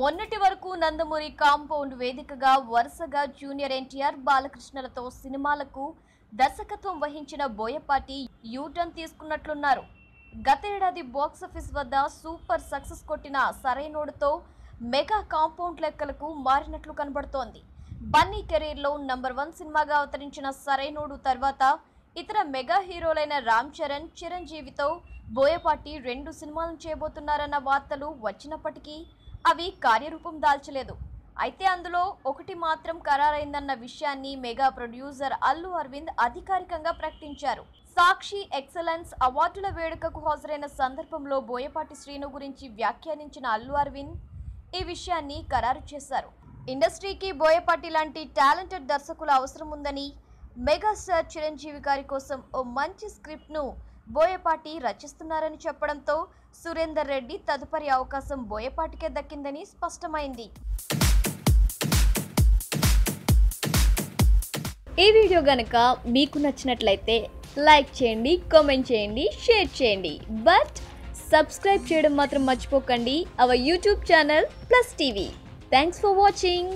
మొన్నటి వరకు నందమూరి కాంపౌండ్ వేదికగా వరుసగా జూనియర్ ఎన్టీఆర్ బాలకృష్ణలతో సినిమాలకు దర్శకత్వం వహించిన బోయపాటి యూటర్న్ తీసుకున్నట్లున్నారు. గతేడాది బాక్సాఫీస్ వద్ద సూపర్ సక్సెస్ కొట్టిన సరైనోడుతో మెగా కాంపౌండ్ లెక్కలకు మారినట్లు కనబడుతోంది. బన్నీ కెరీర్లో నంబర్ వన్ సినిమాగా అవతరించిన సరైనోడు తర్వాత ఇతర మెగా హీరోలైన రామ్ చరణ్ చిరంజీవితో బోయపాటి రెండు సినిమాలను చేయబోతున్నారన్న వార్తలు వచ్చినప్పటికీ అవి కార్యరూపం దాల్చలేదు. అయితే అందులో ఒకటి మాత్రం ఖరారైందన్న విషయాన్ని మెగా ప్రొడ్యూసర్ అల్లు అరవింద్ అధికారికంగా ప్రకటించారు. సాక్షి ఎక్సలెన్స్ అవార్డుల వేడుకకు హాజరైన సందర్భంలో బోయపాటి శ్రీను గురించి వ్యాఖ్యానించిన అల్లు అరవింద్ ఈ విషయాన్ని ఖరారు చేశారు. ఇండస్ట్రీకి బోయపాటి లాంటి టాలెంటెడ్ దర్శకుల అవసరం ఉందని మెగాస్టార్ చిరంజీవి గారి కోసం ఓ మంచి స్క్రిప్ట్ను బోయపాటి రచిస్తున్నారని చెప్పడంతో సురేందర్ రెడ్డి తదుపరి అవకాశం బోయపాటికే దక్కిందని స్పష్టమైంది. ఈ వీడియో గనక మీకు నచ్చినట్లయితే లైక్ చేయండి కామెంట్ చేయండి షేర్ చేయండి. బట్ సబ్స్క్రైబ్ చేయడం మాత్రం మర్చిపోకండి. Our YouTube channel plus TV. Thanks for watching.